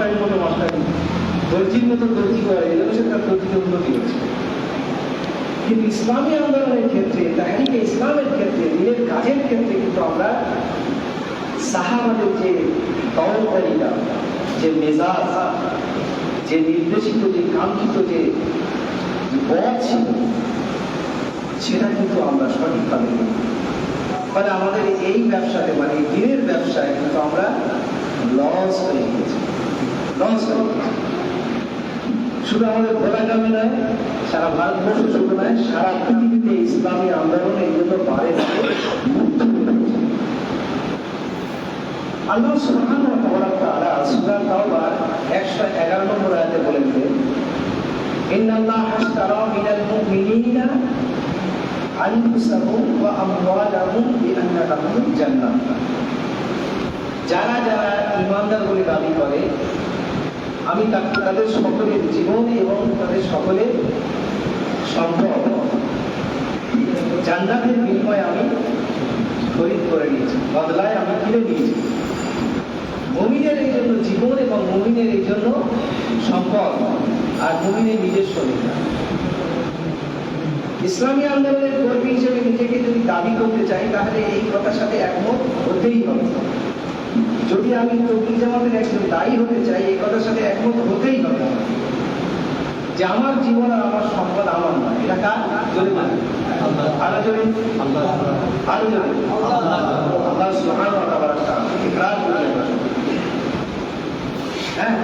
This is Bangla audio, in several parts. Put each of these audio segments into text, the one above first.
মাস্টারের মতো মাস্টারি দর্জির মতো দর্জি তার উন্নতি কিন্তু ইসলামী আন্দোলনের ক্ষেত্রে, তাহারিকে ইসলামের ক্ষেত্রে, দিনের কাজের ক্ষেত্রে কিন্তু আমরা সাহাবাদের যে তরকারিটা যে মেজাজ, যে নির্দেশিত, যে কাঙ্ক্ষিত, যে পথ ছিল, সেটা কিন্তু আমরা সঠিকভাবে। ফলে আমাদের এই ব্যবসাতে মানে দিনের ব্যবসায় কিন্তু আমরা লস হয়ে গেছি। শুধু আমাদের ভোলাগ্রামে নয়, সারা ভারতবর্ষ শুধু নয়, সারা পৃথিবীতে ইসলামী আন্দোলন এই জন্য বাড়ে মুক্ত গেছে। আল্লাহ সুবহান ওয়া তাআলা সূরা তাওবার 111 নম্বর আয়াতে বলেন ইন্নাল্লাহ আশতারা মিনাল মুমিনিনা আনফুসাহুম ওয়া আমওয়ালাহুম বিআন্না লাহুমুল জান্নাহ যারা যারা ইমানদার বলে দাবি করে আমি তাদের সকলের জীবন এবং তাদের সকলের সম্পদ। জান্নাতের বিনিময়ে আমি খরিদ করে নিয়েছি, বদলায় আমি কিনে নিয়েছি। মমিনের এই জন্য জীবন এবং মমিনের এই জন্য সম্পদ আর মমিনের নিজস্ব নেতা ইসলামী আন্দোলনের কর্মী হিসেবে নিজেকে যদি দাবি করতে চাই, তাহলে এই কথার সাথে একমত হতেই হবে। যদি আমি তবলিগ জামাতের একজন দায়ী হতে চাই, এই কথার সাথে একমত হতেই হবে যে আমার জীবন আর আমার সম্পদ আমার নয়। এটা কার? জোরে মানে আরও আরও আল্লাহ। করলেন হ্যাঁ?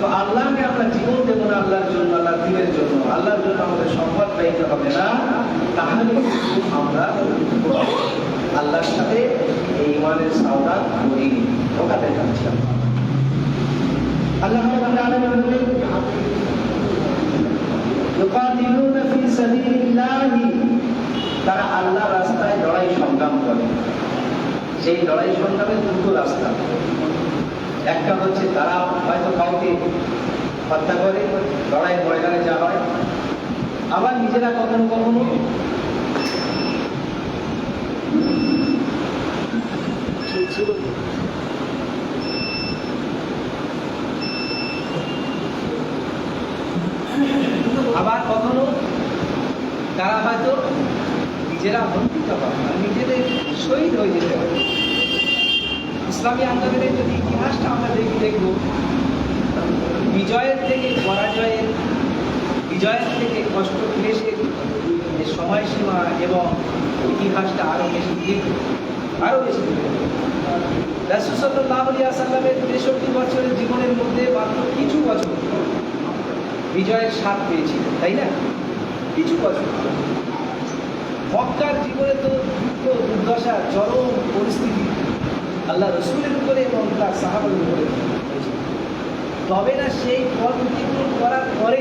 তো আল্লাহকে আমরা জীবন দেবো না আল্লাহর জন্য, আল্লাহর দিনের জন্য। আল্লাহর জন্য আমাদের সম্পদ পাইতে হবে না। তাহলে আমরা আল্লাহর সাথে ইমানের সাউদা করিনি ধোকাতে যাচ্ছি আমরা। আল্লাহ তারা আল্লাহর রাস্তায় লড়াই সংগ্রাম করে। সেই লড়াই সংগ্রামের দুটো রাস্তা। একটা হচ্ছে তারা হয়তো কাউকে হত্যা করে লড়াইয়ের ময়দানে যা হয়। আবার নিজেরা কখনো কখনো আবার কখনো তারা হয়তো নিজেরা বঞ্চিত হয় আর নিজেদের শহীদ হয়ে যেতে হয়। ইসলামী আন্দোলনের যদি ইতিহাসটা আমরা দেখি, দেখব, বিজয়ের থেকে পরাজয়ের, বিজয়ের থেকে কষ্ট ক্লেশের যে সময়সীমা এবং ইতিহাসটা আরও বেশি দীর্ঘ। আরও বেশি। রাসুসাল্লাহ সাল্লামের তেষট্টি বছরের জীবনের মধ্যে মাত্র কিছু বছর বিজয়ের স্বাদ পেয়েছিল, তাই না? কিছু বছর। মক্কার জীবনে তো দুঃখ, দুর্দশা, চরম পরিস্থিতি আল্লাহ রসুলের উপরে এবং তার সাহাবাদের উপরে তবে না, সেই পথ অতিক্রম করার পরে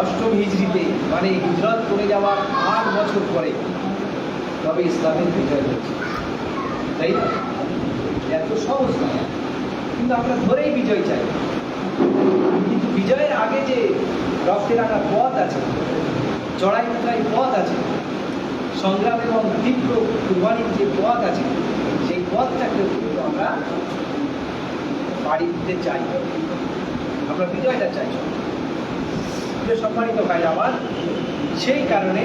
অষ্টম হিজড়িতে মানে হিজরত করে যাওয়ার আট বছর পরে তবে ইসলামের বিজয় হয়েছে তাই না? এত সহজ নয়। কিন্তু আমরা ধরেই বিজয় চাই। কিন্তু বিজয়ের আগে যে রক্তে রাখা পথ আছে, চড়াই উতরাই পথ আছে, সংগ্রাম এবং তীব্র কুরবানির যে পথ আছে, সেই পথটাকে কিন্তু আমরা পাড়ি দিতে চাই। আমরা বিজয়টা চাই। সম্মানিত ভাই আমার সেই কারণে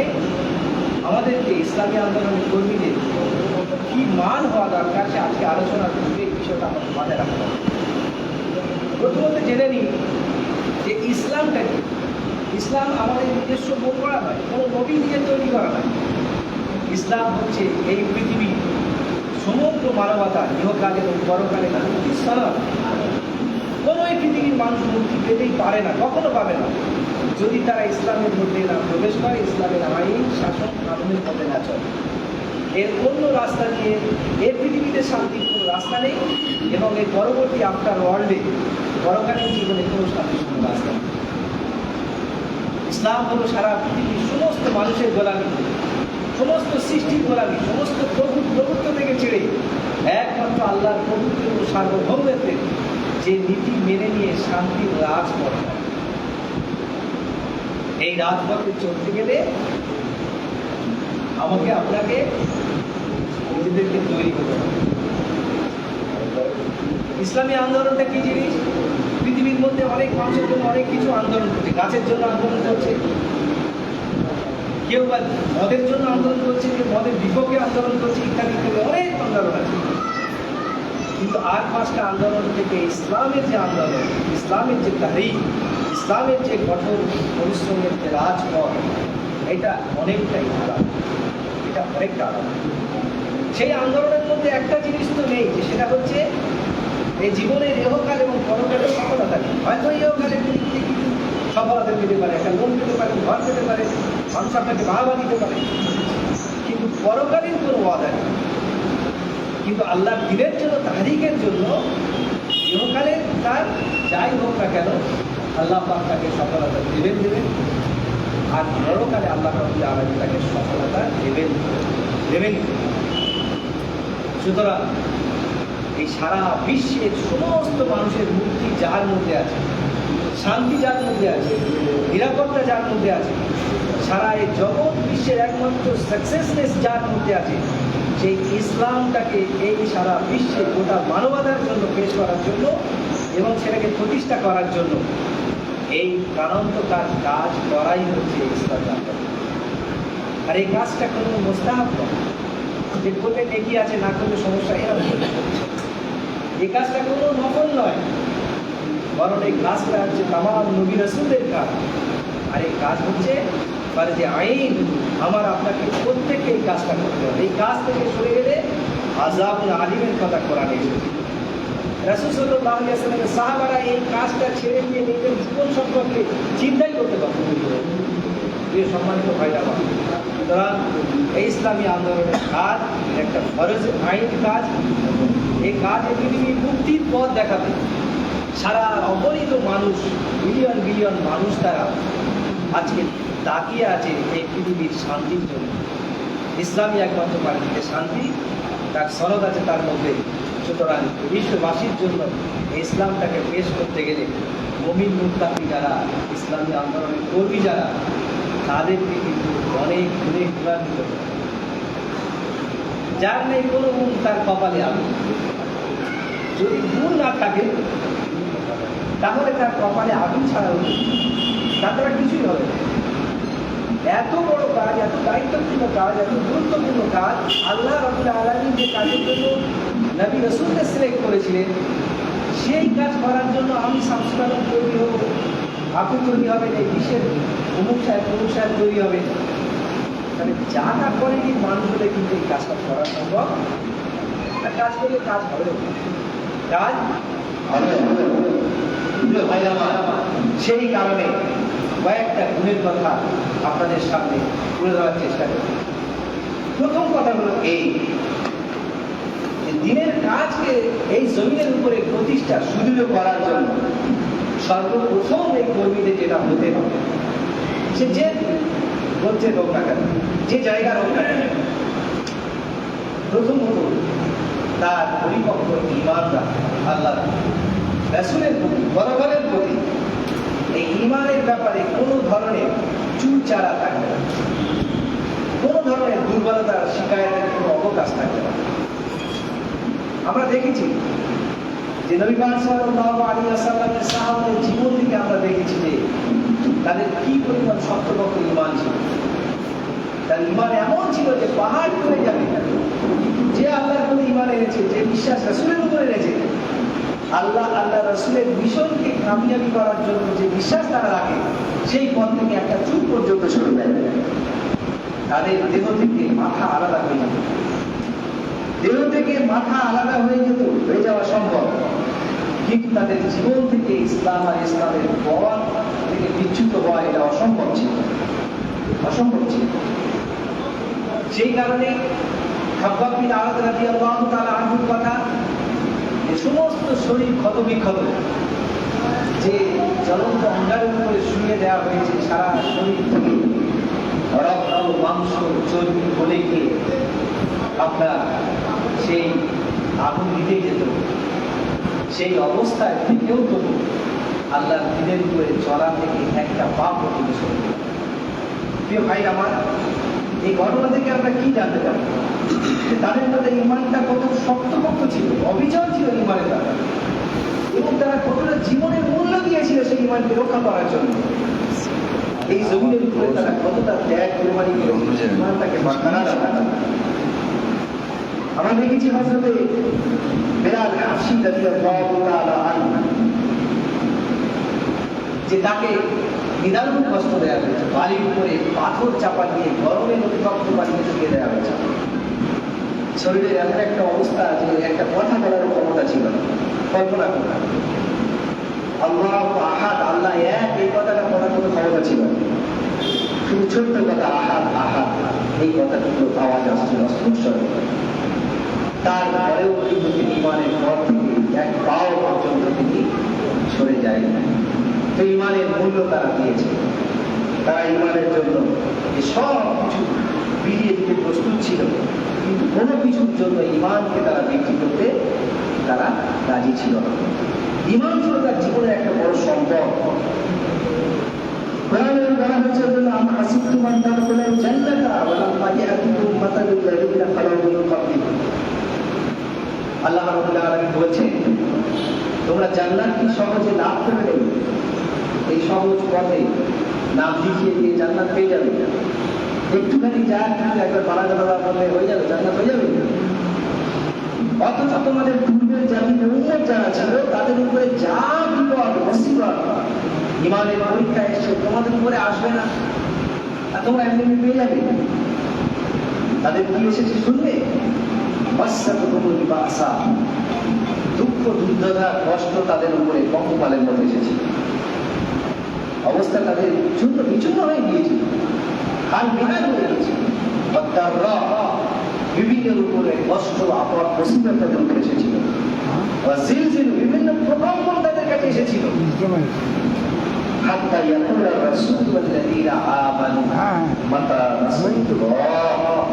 আমাদেরকে ইসলামী আন্দোলনের কর্মীদের কি মান হওয়া দরকার সে আজকে আলোচনার পূর্বে এই বিষয়টা আমাদের মাথায় রাখতে হবে। প্রথমত জেনে নিই যে ইসলামটা কি ইসলাম আমাদের নিজস্ব বই করা নয়, কোনো নবী দিয়ে তৈরি করা নয়। ইসলাম হচ্ছে এই পৃথিবী সমগ্র মানবতা ইহকাল এবং পরকালে সনদ। কোনো এই পৃথিবীর মানুষ মুক্তি পেতেই পারে না, কখনো পাবে না। যদি তারা ইসলামের মধ্যে না প্রবেশ করে, ইসলামের আইন, শাসন, কানুনের পথে না চলে। এর অন্য রাস্তা দিয়ে এর পৃথিবীতে শান্তির কোনো রাস্তা নেই এবং এর পরবর্তী আফটার ওয়ার্ল্ডে পরকালীন জীবনে কোনো শান্তির কোনো রাস্তা নেই। ইসলাম হলো সারা পৃথিবীর সমস্ত মানুষের গোলামি, সমস্ত সৃষ্টির গোলামি, সমস্ত প্রভু প্রভুত্ব থেকে ছেড়ে একমাত্র আল্লাহর প্রভুত্ব এবং সার্বভৌমত্বের যে নীতি মেনে নিয়ে শান্তির রাজপথ। এই রাজপথে চলতে গেলে আমাকে আপনাকে নিজেদেরকে তৈরি করতে হবে। ইসলামী আন্দোলনটা কি জিনিস? পৃথিবীর মধ্যে অনেক মানুষের জন্য অনেক কিছু আন্দোলন করছে। গাছের জন্য আন্দোলন করছে। কেউ বা মদের জন্য আন্দোলন করছে, কেউ মদের বিপক্ষে আন্দোলন করছে ইত্যাদি ইত্যাদি অনেক আন্দোলন আছে। কিন্তু আর পাঁচটা আন্দোলন থেকে ইসলামের যে আন্দোলন, ইসলামের যে তারিখ ইসলামের যে কঠোর পরিশ্রমের যে রাজপথ, এটা অনেকটাই আলাদা এটা অনেকটা আলাদা। সেই আন্দোলনের মধ্যে একটা জিনিস তো নেই, যে সেটা হচ্ছে এই জীবনের ইহকাল এবং পরকালে সফলতা নেই। হয়তো কিছু সফলতা পেতে পারে, একটা লোন পেতে পারে, ঘর পেতে পারে আপনাকে বাহবা দিতে পারে। কিন্তু পরকালীন কোনো ওয়াদা নেই। কিন্তু আল্লাহ দিনের জন্য তাহারিকের জন্য, ইহকালে তার যাই হোক না কেন, আল্লাহ তাকে সফলতা দেবেন দেবেন। আর পরকালে আল্লাহ রবুল আলমী তাকে সফলতা দেবেন দেবেন। সুতরাং এই সারা বিশ্বের সমস্ত মানুষের মুক্তি যার মধ্যে আছে, শান্তি যার মধ্যে আছে, নিরাপত্তা যার মধ্যে আছে সারা এই জগৎ বিশ্বের একমাত্র সাকসেসনেস যার মধ্যে আছে, সেই ইসলামটাকে এই সারা বিশ্বে গোটা মানবতার জন্য পেশ করার জন্য এবং সেটাকে প্রতিষ্ঠা করার জন্য এই প্রাণান্তকার কাজ করাই হচ্ছে ইসলাম। আর এই কাজটা কোনো মোস্তাহাব নয় যে করলে নেকি আছে, না করলে সমস্যা এরকম। এই কাজটা কোনো নকল নয় বরং এই কাজটা হচ্ছে তামাম নবী রসুলের কাজ আর এই কাজ হচ্ছে যে আইন, আমার আপনাকে প্রত্যেককে এই কাজটা করতে হবে। এই কাজ থেকে সরে গেলে আজাব আলিমের কথা কোরআনে এসেছে। রাসুল আসলামের সাহাবারা এই কাজটা ছেড়ে দিয়ে নিজের জীবন সম্পর্কে চিন্তাই করতে পারত প্রিয় সম্মানিত ভাইরা আমার। সুতরাং এই ইসলামী আন্দোলনের কাজ একটা ফরজ আইন কাজ। এই কাজে পৃথিবীর মুক্তির পথ দেখাবে সারা অপরিত মানুষ, বিলিয়ন বিলিয়ন মানুষ তারা আজকে তাকিয়ে আছে এই পৃথিবীর শান্তির জন্য। ইসলামী একমাত্র পার্টিতে শান্তি, তার সনদ আছে তার মধ্যে। সুতরাং বিশ্ববাসীর জন্য ইসলামটাকে পেশ করতে গেলে মমিন মুক্তাকি যারা, ইসলামী আন্দোলনের কর্মী যারা, তাদেরকে কিন্তু অনেক ক্লান্তি করতে যার নেই কোনো গুণ, তার কপালে আলো যদি গুণ না থাকে, তাহলে তার কপালে আগুন ছাড়া তাছাড়া কিছুই হবে না। এত বড় কাজ এত দায়িত্বপূর্ণ কাজ এত গুরুত্বপূর্ণ কাজ আল্লাহ রবুল আলমী যে কাজের জন্য নবী রসুলকে সিলেক্ট করেছিলেন সেই কাজ করার জন্য আমি সংস্কারক তৈরি হব। আপনি তৈরি হবেন এই বিশ্বের অমুক সাহেব অমুক সাহেব তৈরি হবে তাহলে যা না করে এই মানুষগুলো কিন্তু এই কাজটা করা সম্ভব। আর কাজ করলে কাজ হবে। কাজ? হবে হবে, হবে। সেই কারণে কয়েকটা গুণের কথা আপনাদের সামনে তুলে ধরার চেষ্টা করি। প্রথম কথা হলো এই দিনের কাজকে এই জমিনের উপরে প্রতিষ্ঠা সুদৃঢ় করার জন্য সর্বপ্রথম এই কর্মীদের যেটা হতে হবে, সে যে গোত্রের হোক না কেন যে জায়গার হোক না কেন প্রথমত তার পরিপক্ক ইমান রাখা আল্লাহ রাসুলের প্রতি, বরাবরের প্রতি এই ইমানের ব্যাপারে কোনো ধরনের চুরচারা থাকবে না। কোনো ধরনের দুর্বলতার শিকায়তের কোনো অবকাশ থাকবে না। আমরা দেখেছি যে নবী সাল্লাল্লাহু সাহাবাদের জীবন থেকে আমরা দেখেছি যে তাদের কি পরিমাণ শক্তপক্ত ইমান ছিল। তার ইমান এমন ছিল যে পাহাড় করে যাবে। যে আল্লাহর প্রতি ইমান এনেছে, যে বিশ্বাস রাসূলের উপরে এনেছে আল্লাহ আল্লাহ রসুলের মিশনকে কামিয়াবি করার জন্য যে বিশ্বাস তারা রাখে, সেই পথ থেকে একটা চুপ পর্যন্ত সরে দেয় তাদের দেহ থেকে মাথা আলাদা হয়ে যেত। দেহ থেকে মাথা আলাদা হয়ে যেত, হয়ে যাওয়া সম্ভব। কিন্তু তাদের জীবন থেকে ইসলাম আর ইসলামের পথ থেকে বিচ্যুত হওয়া এটা অসম্ভব ছিল। অসম্ভব ছিল। সেই কারণে খাব্বাব বিন আলাদ রাদিয়াল্লাহু তাআলা আনহুর কথা যে সমস্ত শরীর ক্ষত বিক্ষত যে জ্বলন্ত অঙ্গারের উপরে শুয়ে দেওয়া হয়েছে সারা শরীর থেকে মাংস, চর্বি, বলে গিয়ে আপনার সেই আগুন নিতে যেত। সেই অবস্থায় থেকেও তো আল্লাহর দিনের উপরে চলা থেকে একটা পাপ প্রতিবেশ করতে প্রিয় ভাই আমার এই ঘটনা থেকে আমরা কি জানতে পারি? তাদের মধ্যে ইমানটা কত শক্তপোক্ত ছিল অবিচল ছিল ইমানের ব্যাপারে। জীবনের মূল্য দিয়েছিল সেই ইমানকে রক্ষা করার জন্য। এই জমিনের উপরে তারা কতটা ত্যাগ কোরবানি ইমানটাকে রাখা আমরা দেখেছি হজরতে বেলাল হাসি যে তাকে নিদারুণ কষ্ট দেওয়া হয়েছে। বাড়ির উপরে পাথর চাপা দিয়ে গরমে অতিরিক্ত বাড়িতে ঢুকিয়ে দেওয়া হয়েছে। শরীরের এমন একটা অবস্থা যে একটা কথা বলার ক্ষমতা ছিল না। কল্পনা করা আল্লাহ এক, এই কথাটা ছিল ছোট্ট এই তিনি ইমানের পর থেকে এক পাও পর্যন্ত তিনি সরে যায় তো ইমানের মূল্য তারা দিয়েছে। তারা ইমানের জন্য সব কিছু বিলিয়ে দিতে প্রস্তুত ছিল। কিন্তু কোনো কিছুর জন্য ইমানকে তারা বিক্রি করতে তারা রাজি ছিল না। ইমান ছিল তার জীবনের একটা বড় সম্পদ। কোরআনে বলা হয়েছে বলে আম হাসিবতুম আন তাদখুলাল জান্নাতা ওয়া লাম্মা মাতালুল লাযিনা খালাউ মিন ক্বাবলিকুম আল্লাহ রাব্বুল আলামিন বলছেন, তোমরা জান্নাত কি সহজে লাভ করে এই সহজ পথে নাম লিখিয়ে দিয়ে জান্নাত পেয়ে যাবে। একটুখানি যা একবার পাড়া গালা বললে হয়ে যাবে, জান্নাত হয়ে যাবে? অথচ তোমাদের পূর্বের জাতি উন্নত যারা ছিল, তাদের উপরে যা বিপদ, মুসিবত, ইমানের পরীক্ষা এসছে, তোমাদের উপরে আসবে না। আর তোমরা এমনি পেয়ে যাবে। তাদের কি এসেছে শুনবে দুঃখ, দুর্দশা, কষ্ট তাদের উপরে পঙ্গপালের মতো এসেছে। অবস্থা তাদের চূর্ণ বিচূর্ণ হয়ে গিয়েছিল হাল বিহার হয়ে গিয়েছিল হত্যার র বিভিন্ন উপরে কষ্ট আপদ মুসিবত তাদের উপরে এসেছিল জিলজিল বিভিন্ন প্রকম্পন তাদের কাছে এসেছিল حتى يقول الرسول والذين آمنوا متى نصر الله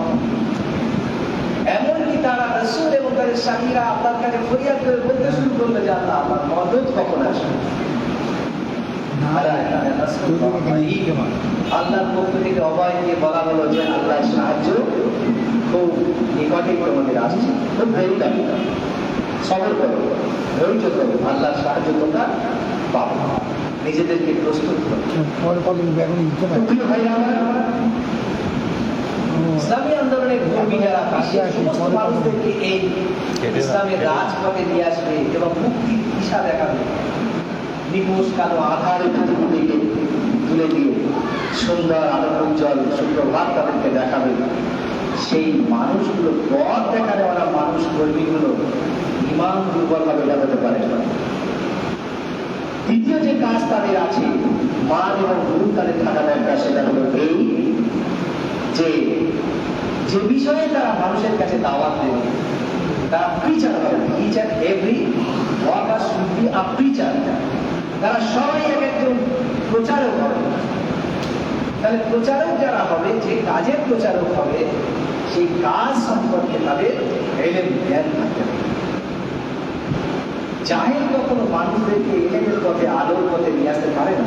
এমনকি তারা রসুল এবং তাদের স্বামীরা আল্লাহর কাছে ফরিয়াদ করে বলতে শুরু করলো যে আল্লাহ আমার মদত কখন আসবে আল্লাহর পক্ষ থেকে দিয়ে বলা হলো যে আল্লাহর সাহায্য খুব নিকটে তোমাদের আসছে খুব ধৈর্য ধৈর্য সাহায্য তোমরা নিজেদেরকে প্রস্তুত ইসলামী আন্দোলনের ভূমি যারা আসে সমস্ত এই ইসলামের রাজপথে নিয়ে আসবে এবং মুক্তির দিশা দেখাবে নিপোষ কালো আধার পৃথিবীকে তুলে দিয়ে সুন্দর আলো উজ্জ্বল সুপ্রভাত তাদেরকে দেখাবে। সেই মানুষগুলো পথ দেখানে ওরা মানুষ কর্মীগুলো ইমান দুর্বলভাবে লাগাতে পারে। না দ্বিতীয় যে কাজ তাদের আছে, মান এবং গুরু তাদের থাকা দরকার সেটা হলো এই যে যে বিষয়ে তারা মানুষের কাছে দাওয়াত দেবে তারা প্রিচার হবে। Each every worker should be preacher তারা সবাই এক একজন প্রচারক হবে। তাহলে প্রচারক যারা হবে, যে কাজের প্রচারক হবে, সেই কাজ সম্পর্কে তাদের এলেম জ্ঞান থাকতে হবে। জাহেল কখনো মানুষদেরকে এলেমের পথে আলোর পথে নিয়ে আসতে পারে না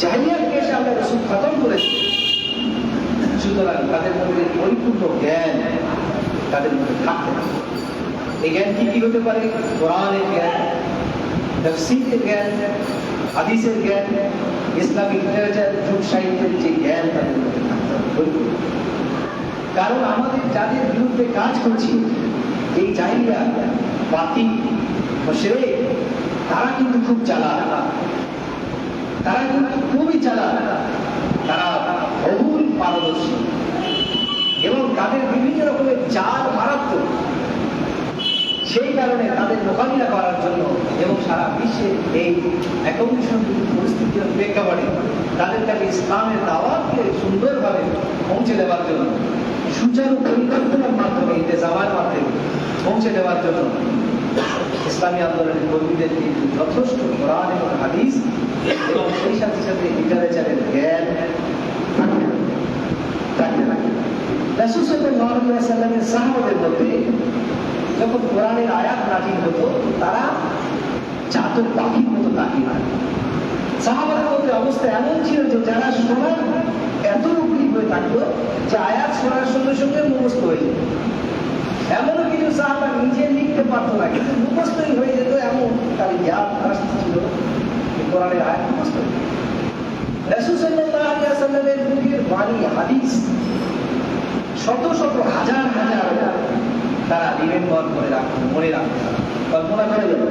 জাহিলিয়াতকে এসে আমরা রসুল খতম করেছি সুতরাং তাদের মধ্যে পরিপূর্ণ জ্ঞান তাদের মধ্যে থাকতে হবে এই জ্ঞান কি কি হতে পারে? কোরআনের জ্ঞান। তফসিলের জ্ঞান হাদিসের জ্ঞান ইসলামিক লিটারেচার যুগ সাহিত্যের যে জ্ঞান তাদের মধ্যে থাকতে হবে পরিপূর্ণ। কারণ আমাদের যাদের বিরুদ্ধে কাজ করছি এই জাহিলিয়া বাতি মুশরিক তারা কিন্তু খুব চালাক তারা কিন্তু খুবই চালাক তারা বহুল পারদর্শী এবং তাদের বিভিন্ন রকমের চাল মারাত্মক সেই কারণে তাদের মোকাবিলা করার জন্য এবং সারা বিশ্বে এই অ্যাকোমোডেশন পরিস্থিতির প্রেক্ষাপটে তাদের কাছে ইসলামের দাওয়াতকে সুন্দরভাবে পৌঁছে দেওয়ার জন্য, সুচারু পরিকল্পনার মাধ্যমে ইন্তেজামার মাধ্যমে পৌঁছে দেওয়ার জন্য ইসলামী আন্দোলনের কর্মীদের কিন্তু যথেষ্ট কোরআন এবং হাদিস এবং সেই সাথে সাথে লিটারেচারের জ্ঞান রাসূল ওয়াসাল্লামের সাহাবাদের মধ্যে যখন কোরআনের আয়াত নাজিল হতো, তারা চাতক পাখির মতো তাকিয়ে থাকে। সাহাবাদের মধ্যে অবস্থা এমন ছিল যে যারা শোনার এত রূপী হয়ে থাকতো, যে আয়াত শোনার সঙ্গে সঙ্গে মুখস্থ হয়ে যেত। এমনও কিছু সাহাবা নিজে লিখতে পারতো না, কিন্তু মুখস্থই হয়ে যেত এমন তার কোরআনের আয়াত মুখস্থ হয়ে গেছে। রাসূল সাল্লাল্লাহু আলাইহি ওয়াসাল্লামের মুখের বাণী শত শত হাজার হাজার তারা রিমেম্বর করে রাখতো মনে রাখতো কল্পনা করে দেবে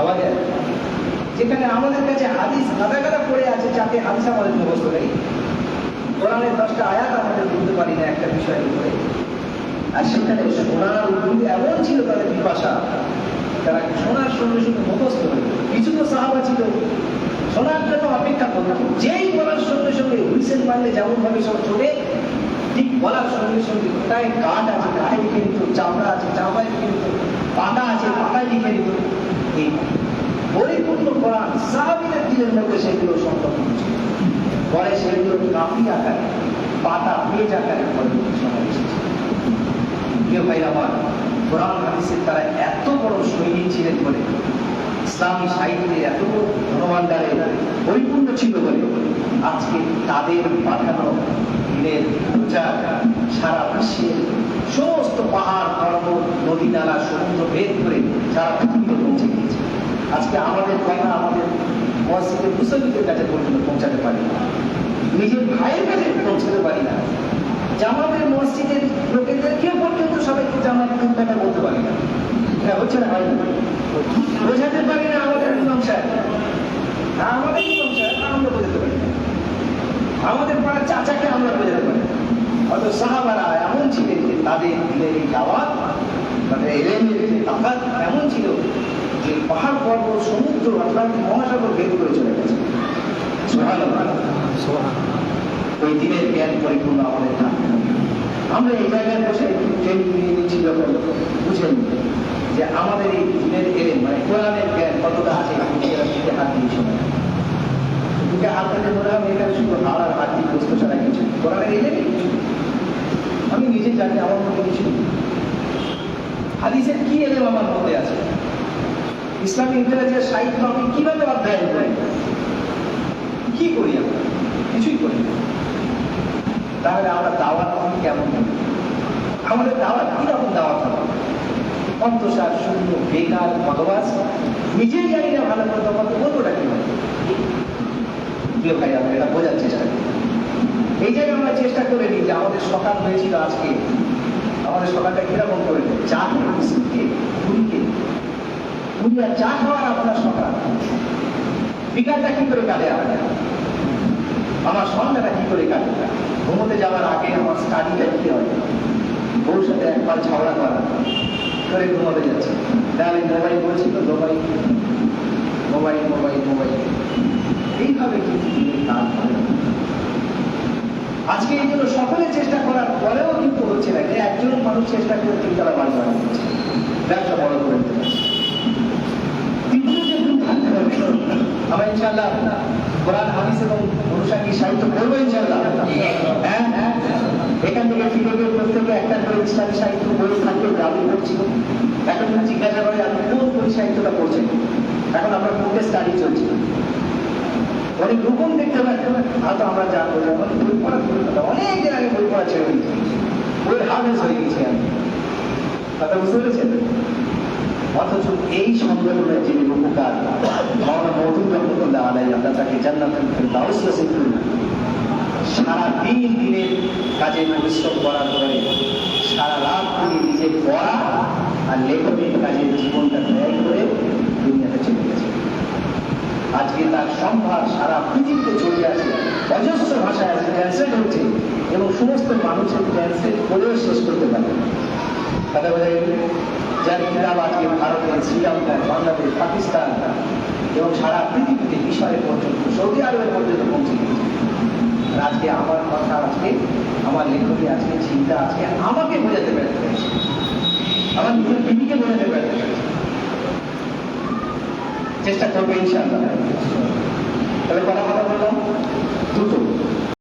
আমাদের যেখানে আমাদের কাছে হাদিস গাদা গাদা পড়ে আছে যাতে হাদিস আমাদের মুখস্থ নেই। কোরআনের দশটা আয়াত আমাদের বুঝতে পারি না একটা বিষয়ের উপরে। আর সেখানে শোনার উপরে এমন ছিল তাদের পিপাসা, তারা শোনার সঙ্গে সঙ্গে মুখস্থ কিছু তো সাহাবা ছিল। শোনার জন্য অপেক্ষা করতো। যেই বলার সঙ্গে সঙ্গে হুইসেল মারলে যেমন ভাবে সব চলে ঠিক বলার সঙ্গে সঙ্গে কোথায় কাঠ আছে কাঠে লিখে দিত চামড়া আছে, চামড়ায় লিখে দিত পাতা আছে পাতায় লিখে দিত পরিপূর্ণ কোরআন সাহাবিদের দিনের মধ্যে সেগুলো ছিল পরে সেগুলো কাপি আকারে পাতা পেজ আকারে পরবর্তী সময় এসেছে। প্রিয় ভাই আমার কোরআন হাদিসের তারা এত বড় সৈনিক ছিলেন বলে ইসলামী সাহিত্যের এত ধনভাণ্ডারে পরিপূর্ণ ছিল বলে আজকে তাদের পাঠানো দিনের প্রচার সারা বিশ্বের সমস্ত পাহাড় পর্বত নদী, নালা, সমুদ্র ভেদ করে সারা পৃথিবীতে পৌঁছে গিয়েছে আজকে আমাদের কথা আমাদের মসজিদের মুসলিমদের কাছে পর্যন্ত পৌঁছাতে পারি না। নিজের ভাইয়ের কাছে পৌঁছাতে পারি না। জামাতের মসজিদের লোকেদেরকেও পর্যন্ত সবাইকে জামাত বলতে পারি না। এটা হচ্ছে না হয়। বোঝাতে পারি না আমাদের সাহেব হ্যাঁ, আমাদের ইমাম সাহেব আমরা বোঝাতে পারি না। আমাদের পাড়ার চাচাকে আমরা বোঝাতে পারি না। হয়তো সাহাবারা এমন ছিলেন যে তাদের দিলের এই দাওয়াত তাদের এলেমের যে তাকাত এমন ছিল যে পাহাড় পর্বত সমুদ্র আটলান্টিক মহাসাগর ভেদ করে চলে গেছে। ওই দিনের জ্ঞান পরিপূর্ণ আমাদের হবে আমরা এই জায়গায় বসে ট্রেন নিয়ে নিচ্ছি যখন বুঝেন? যে আমাদের এই দিনের এলেন মানে কোরআনের জ্ঞান কতটা আছে সেটা হাত দিয়ে শোনা হাত থেকে মনে হবে এখানে শুধু হাড় আর হাত দিয়ে বস্তু ছাড়া কিছু। কোরআনের এলেন আমি নিজে জানি, আমার মধ্যে কিছু। হাদিসের কি এলেম আমার মধ্যে আছে? ইসলামী ইংরেজির সাহিত্য আমি কীভাবে অধ্যয়ন করি? কি করি আমরা কিছুই করি না। তাহলে আমরা দাওয়াত কেমন আমাদের দাওয়াত কীরকম দাওয়াত হবে? অন্তঃসার শূন্য বেকার ভগবাস নিজেই জানি না ভালো করে তখন বলবোটা কি? প্রিয় ভাই আমরা এটা বোঝার চেষ্টা করি এই জায়গায় আমরা চেষ্টা করে নিই যে আমাদের সকাল হয়েছিল আজকে। আমাদের সকালটা কীরকম করে? চা খেয়ে বিস্কুট খেয়ে মুড়ি আর চা খাওয়ার আপনার সকাল। বিকালটা কি করে কাটে আপনার? আমার সন্ধ্যাটা কি করে কাটে? ঘুমোতে যাওয়ার আগে আমার স্টাডিটা কি হয়? বউর সাথে একবার ঝগড়া করা। করে ঘুমোতে যাচ্ছে তাহলে মোবাইল বলছি তো মোবাইল মোবাইল মোবাইল মোবাইল। এইভাবে কিন্তু কাজ। আজকে এই জন্য সকলে চেষ্টা করার পরেও কিন্তু হচ্ছে না যে একজন মানুষ চেষ্টা করে তিনতলা বাড়ি বানানো হচ্ছে। ব্যবসা বড় করে দিতে আমরা ইনশাআল্লাহ কোরআন, হাদিস এবং অনুষঙ্গী সাহিত্য করব ইনশাআল্লাহ। হ্যাঁ হ্যাঁ। প্রত্যেকে একটা করে ইসলামী সাহিত্য বই পড়ছি এখন যদি জিজ্ঞাসা করে, আপনি কোন বই সাহিত্যটা পড়ছেন? এখন আমরা স্টাডি চলছে। অনেক রকম দেখতে হয়তো আমরা জানব যে বই পড়া আগে বই পড়া ছেড়ে দিয়েছি। হয়ে গেছি আমি কথা বুঝতে পেরেছেন? অথচ এই সংগঠনের যিনি উপকার রহমতুল্লাহ আলাই আমরা তাকে নসিব করুন সারা দিন দিনের কাজে পরিশ্রম করার পরে সারা রাত তিনি নিজে পড়া আর লেখকের কাজে জীবনটা ব্যয় করে দুনিয়াতে চলে গেছে। আজকে তার সম্ভার সারা পৃথিবীতে ছড়িয়ে আছে অজস্র ভাষায় আছে ট্রান্সলেট হচ্ছে এবং সমস্ত মানুষের ট্রান্সলেট করেও শেষ করতে পারে। কথা বোঝা গেল যার কিতাব আজকে ভারতে শ্রীলঙ্কায় বাংলাদেশ, পাকিস্তান এবং সারা পৃথিবীতে মিশরে পর্যন্ত, সৌদি আরবের পর্যন্ত পৌঁছে গেছে। আজকে আমার কথা আজকে, আমার লেখনী আজকে, চিন্তা আজকে আমাকে বোঝাতে ব্যর্থ হয়েছে আমার নিজের পিঠিকে বোঝাতে ব্যর্থ হয়েছে চেষ্টা করব ইনশাআল্লাহ। তাহলে কথা কথা বললাম। দুটো।